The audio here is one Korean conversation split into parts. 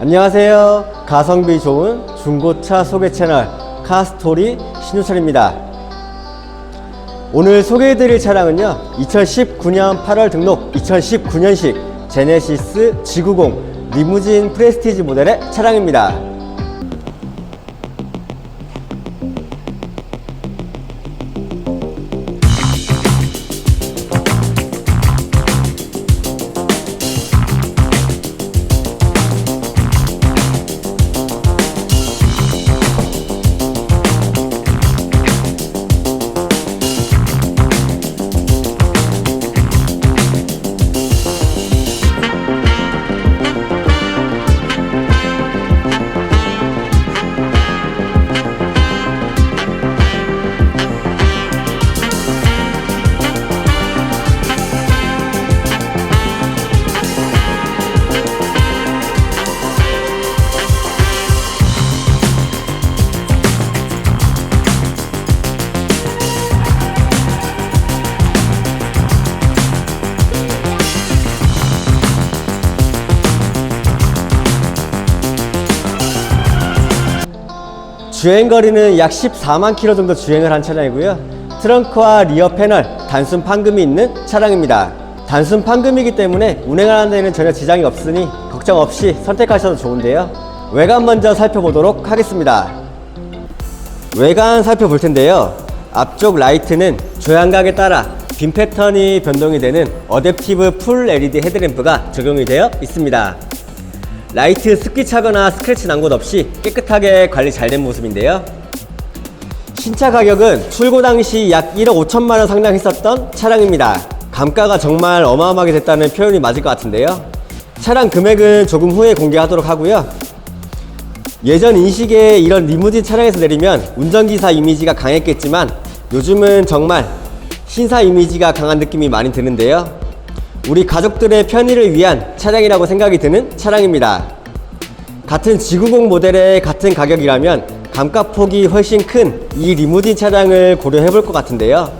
안녕하세요. 가성비 좋은 중고차 소개 채널 카스토리 신우철입니다. 오늘 소개해드릴 차량은요, 2019년 8월 등록 2019년식 제네시스 G90 리무진 프레스티지 모델의 차량입니다. 주행 거리는 약 14만 킬로 정도 주행을 한 차량이고요. 트렁크와 리어 패널 단순 판금이 있는 차량입니다. 단순 판금이기 때문에 운행하는 데는 전혀 지장이 없으니 걱정 없이 선택하셔도 좋은데요. 외관 먼저 살펴보도록 하겠습니다. 외관 살펴볼 텐데요. 앞쪽 라이트는 조향각에 따라 빔 패턴이 변동이 되는 어댑티브 풀 LED 헤드램프가 적용이 되어 있습니다. 라이트 습기 차거나 스크래치 난 곳 없이 깨끗하게 관리 잘 된 모습인데요. 신차 가격은 출고 당시 약 1억 5천만 원 상당했었던 차량입니다. 감가가 정말 어마어마하게 됐다는 표현이 맞을 것 같은데요. 차량 금액은 조금 후에 공개하도록 하고요. 예전 인식에 이런 리무진 차량에서 내리면 운전기사 이미지가 강했겠지만 요즘은 정말 신사 이미지가 강한 느낌이 많이 드는데요. 우리 가족들의 편의를 위한 차량이라고 생각이 드는 차량입니다. 같은 G90 모델의 같은 가격이라면 감가폭이 훨씬 큰 이 리무진 차량을 고려해 볼 것 같은데요.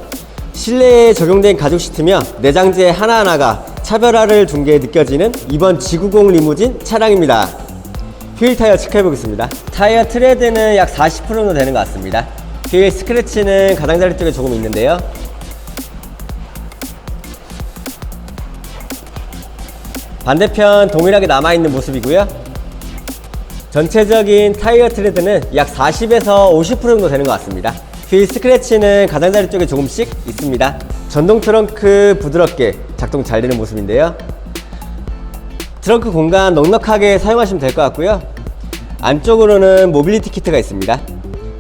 실내에 적용된 가죽 시트며 내장재 하나하나가 차별화를 둔 게 느껴지는 이번 G90 리무진 차량입니다. 휠 타이어 체크해 보겠습니다. 타이어 트레드는 약 40% 정도 되는 것 같습니다. 휠 스크래치는 가장자리 쪽에 조금 있는데요. 반대편 동일하게 남아있는 모습이고요. 전체적인 타이어 트레드는 약 40에서 50% 정도 되는 것 같습니다. 휠 스크래치는 가장자리 쪽에 조금씩 있습니다. 전동 트렁크 부드럽게 작동 잘 되는 모습인데요. 트렁크 공간 넉넉하게 사용하시면 될 것 같고요. 안쪽으로는 모빌리티 키트가 있습니다.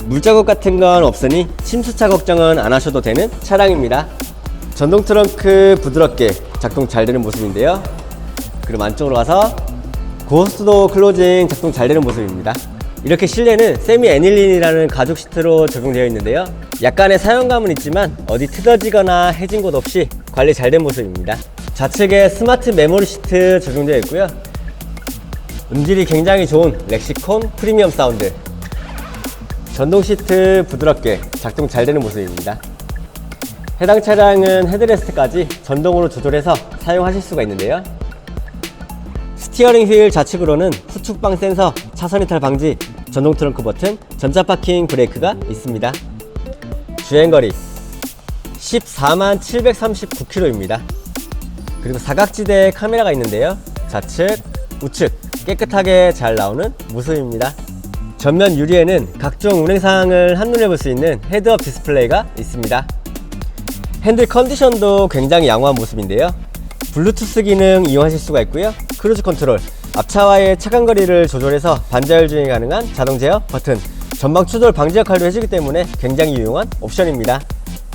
물자국 같은 건 없으니 침수차 걱정은 안 하셔도 되는 차량입니다. 전동 트렁크 부드럽게 작동 잘 되는 모습인데요. 그럼 안쪽으로 가서 고스트도 클로징 작동 잘 되는 모습입니다. 이렇게 실내는 세미 애닐린이라는 가죽 시트로 적용되어 있는데요. 약간의 사용감은 있지만 어디 트어지거나 해진 곳 없이 관리 잘 된 모습입니다. 좌측에 스마트 메모리 시트 적용되어 있고요. 음질이 굉장히 좋은 렉시콘 프리미엄 사운드. 전동 시트 부드럽게 작동 잘 되는 모습입니다. 해당 차량은 헤드레스트까지 전동으로 조절해서 사용하실 수가 있는데요. 스티어링 휠 좌측으로는 후축방 센서, 차선 이탈 방지, 전동 트렁크 버튼, 전자 파킹 브레이크가 있습니다. 주행거리 14만 739km입니다. 그리고 사각지대에 카메라가 있는데요. 좌측, 우측 깨끗하게 잘 나오는 모습입니다. 전면 유리에는 각종 운행 사항을 한눈에 볼 수 있는 헤드업 디스플레이가 있습니다. 핸들 컨디션도 굉장히 양호한 모습인데요. 블루투스 기능 이용하실 수가 있고요. 크루즈 컨트롤, 앞차와의 차간 거리를 조절해서 반자율 주행이 가능한 자동 제어 버튼, 전방 추돌 방지 역할도 해주기 때문에 굉장히 유용한 옵션입니다.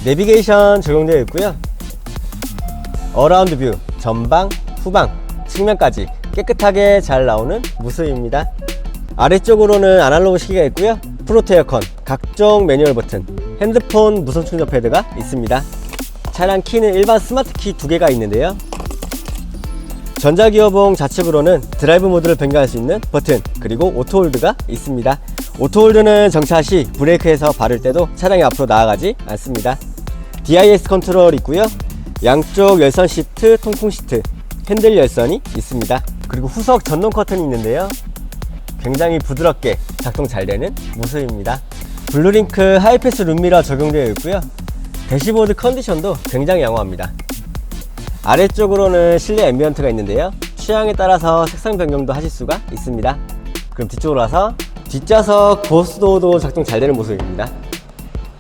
내비게이션 적용되어 있고요. 어라운드 뷰, 전방, 후방, 측면까지 깨끗하게 잘 나오는 모습입니다. 아래쪽으로는 아날로그 시계가 있고요. 프로트 에어컨, 각종 매뉴얼 버튼, 핸드폰 무선 충전 패드가 있습니다. 차량 키는 일반 스마트 키 두 개가 있는데요. 전자기어봉 좌측으로는 드라이브 모드를 변경할 수 있는 버튼 그리고 오토홀드가 있습니다. 오토홀드는 정차 시 브레이크에서 바를 때도 차량이 앞으로 나아가지 않습니다. DIS 컨트롤 있고요. 양쪽 열선 시트, 통풍 시트, 핸들 열선이 있습니다. 그리고 후석 전동 커튼이 있는데요. 굉장히 부드럽게 작동 잘 되는 모습입니다. 블루링크 하이패스 룸미러 적용되어 있고요. 대시보드 컨디션도 굉장히 양호합니다. 아래쪽으로는 실내 앰비언트가 있는데요. 취향에 따라서 색상 변경도 하실 수가 있습니다. 그럼 뒤쪽으로 와서 뒷좌석 고스도도 작동 잘 되는 모습입니다.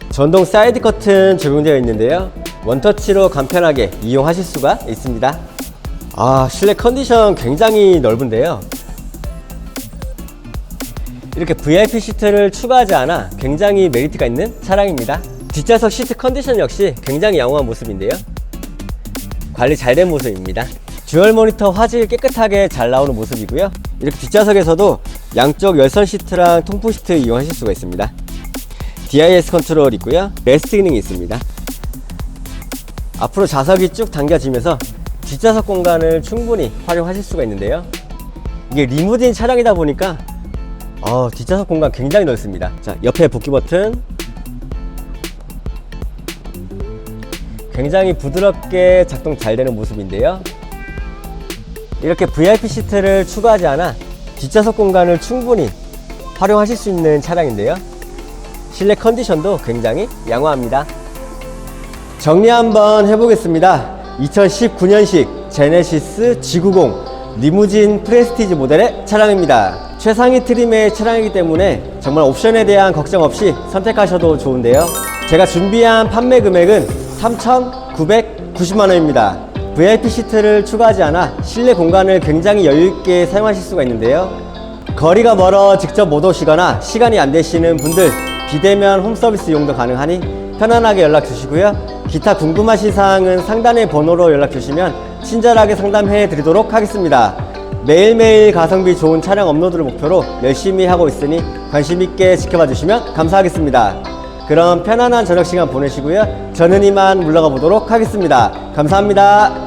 전동 사이드 커튼 적용되어 있는데요. 원터치로 간편하게 이용하실 수가 있습니다. 아, 실내 컨디션 굉장히 넓은데요. 이렇게 VIP 시트를 추가하지 않아 굉장히 메리트가 있는 차량입니다. 뒷좌석 시트 컨디션 역시 굉장히 양호한 모습인데요. 관리 잘 된 모습입니다. 듀얼 모니터 화질 깨끗하게 잘 나오는 모습이고요. 이렇게 뒷좌석에서도 양쪽 열선 시트랑 통풍 시트 이용하실 수가 있습니다. DIS 컨트롤 있고요. 레스트 기능이 있습니다. 앞으로 좌석이 쭉 당겨지면서 뒷좌석 공간을 충분히 활용하실 수가 있는데요. 이게 리무진 차량이다 보니까 어, 뒷좌석 공간 굉장히 넓습니다. 자, 옆에 복귀 버튼. 굉장히 부드럽게 작동 잘 되는 모습인데요. 이렇게 VIP 시트를 추가하지 않아 뒷좌석 공간을 충분히 활용하실 수 있는 차량인데요. 실내 컨디션도 굉장히 양호합니다. 정리 한번 해보겠습니다. 2019년식 제네시스 G90 리무진 프레스티지 모델의 차량입니다. 최상위 트림의 차량이기 때문에 정말 옵션에 대한 걱정 없이 선택하셔도 좋은데요. 제가 준비한 판매 금액은 3,990만 원입니다. VIP 시트를 추가하지 않아 실내 공간을 굉장히 여유있게 사용하실 수가 있는데요. 거리가 멀어 직접 못 오시거나 시간이 안 되시는 분들 비대면 홈 서비스 이용도 가능하니 편안하게 연락 주시고요. 기타 궁금하신 사항은 상단의 번호로 연락 주시면 친절하게 상담해 드리도록 하겠습니다. 매일매일 가성비 좋은 차량 업로드를 목표로 열심히 하고 있으니 관심 있게 지켜봐 주시면 감사하겠습니다. 그럼 편안한 저녁 시간 보내시고요. 저는 이만 물러가 보도록 하겠습니다. 감사합니다.